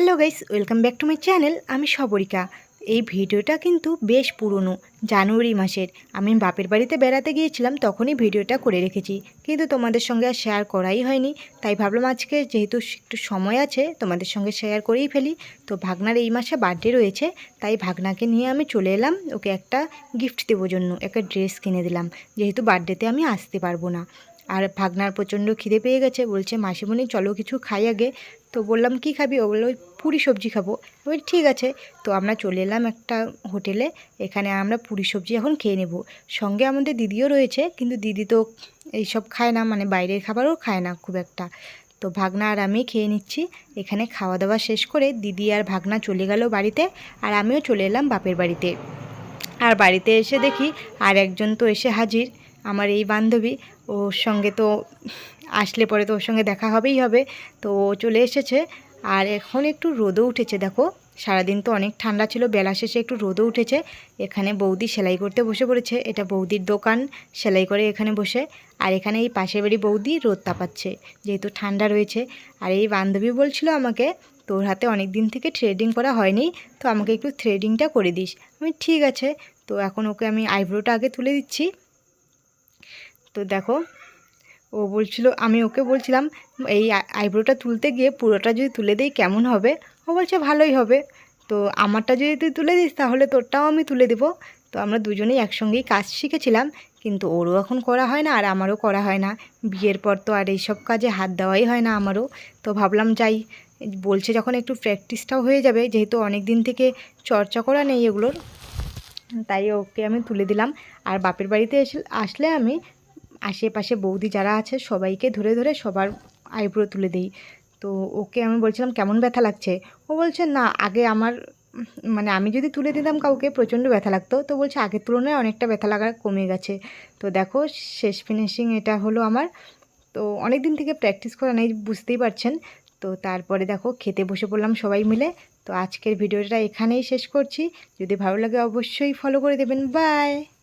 Hello guys, welcome back to my channel. আমি সবরিকা। এই ভিডিওটা কিন্তু বেশ পুরনো, জানুয়ারি মাসের। আমি বাপের বাড়িতে বেড়াতে গিয়েছিলাম, তখনই ভিডিওটা করে রেখেছি। কিন্তু তোমাদের সঙ্গে আর শেয়ার করাই হয়নি। তাই ভাবলাম আজকে যেহেতু একটু সময় আছে, তোমাদের সঙ্গে শেয়ার করেই ফেলি। তো ভাগনার এই মাসে বার্থডে রয়েছে, তাই ভাগনাকে নিয়ে আমি চলে এলাম। ওকে একটা গিফট দেবো জন্য, একটা ড্রেস কিনে দিলাম। যেহেতু বার্থডেতে আমি আসতে পারব না। আর ভাগনার প্রচণ্ড খিদে পেয়ে গেছে বলছে মাসিমণি চলো কিছু খাই আগে। তো বললাম কি খাবি? ও বলল ওই পুরি সবজি খাব। বলি, ঠিক আছে। তো আমরা চলে এলাম একটা হোটেলে এখানে আমরা পুরি সবজি এখন খেয়ে নেব। সঙ্গে আমাদের দিদিও রয়েছে কিন্তু দিদি তো এইসব খায় না মানে বাইরের খাবারও খায় না খুব একটা। তো ভাগনা আর আমি খেয়ে নিচ্ছি এখানে খাওয়া দাওয়া শেষ করে দিদি আর ভাগনা চলে গেল বাড়িতে আর আমিও চলে এলাম বাপের বাড়িতে। আর বাড়িতে এসে দেখি আর একজন তো এসে হাজির। আমার এই বান্ধবী, ওর সঙ্গে তো আসলে পরে তো ওর সঙ্গে দেখা হবেই হবে। তো চলে এসেছে আর এখন একটু রোদও উঠেছে, দেখো। সারাদিন তো অনেক ঠান্ডা ছিল, বেলা শেষে একটু রোদও উঠেছে। এখানে বৌদি সেলাই করতে বসে পড়েছে। এটা বৌদির দোকান, সেলাই করে এখানে বসে। আর এখানে এই পাশের বাড়ি বৌদি রোদ তাপাচ্ছে, যেহেতু ঠান্ডা রয়েছে। আর এই বান্ধবী বলছিল আমাকে, তোর হাতে অনেক দিন থেকে থ্রেডিং করা হয়নি, তো আমাকে একটু থ্রেডিংটা করে দিস। আমি, ঠিক আছে। তো এখন ওকে আমি আইব্রোটা আগে তুলে দিচ্ছি। তো দেখো, ও বলছিল, আমি ওকে বলছিলাম, এই আইব্রোটা তুলতে গিয়ে পুরোটা যদি তুলে দিই কেমন হবে? ও বলছে, ভালোই হবে। তো আমারটা যদি তুই তুলে দিস, তাহলে তোরটাও আমি তুলে দেবো। তো আমরা দুজনেই একসঙ্গেই কাজ শিখেছিলাম, কিন্তু ওরও এখন করা হয় না, আর আমারও করা হয় না। বিয়ের পর তো আর এইসব কাজে হাত দেওয়াই হয় না আমারও। তো ভাবলাম যাই, বলছে যখন একটু প্র্যাকটিসটাও হয়ে যাবে, যেহেতু অনেক দিন থেকে চর্চা করা নেই এগুলোর। তাই ওকে আমি তুলে দিলাম। আর বাপের বাড়িতে এসে, আসলে আমি আশেপাশে বৌদি যারা আছে, সবাইকে ধরে ধরে সবার আইব্রো তুলে দিই। তো ওকে আমি বলছিলাম, কেমন ব্যথা লাগছে? ও বলছে, না, আগে আমার মানে আমি যদি তুলে দিতাম কাউকে, প্রচণ্ড ব্যথা লাগতো। তো বলছে, আগের তুলনায় অনেকটা ব্যথা লাগা কমে গেছে। তো দেখো, শেষ ফিনিশিং এটা হলো আমার। তো অনেক দিন থেকে প্র্যাকটিস করা নেই, বুঝতেই পারছেন। তো তারপরে দেখো, খেতে বসে পড়লাম সবাই মিলে। তো আজকের ভিডিওটা এখানেই শেষ করছি। যদি ভালো লাগে অবশ্যই ফলো করে দেবেন। বাই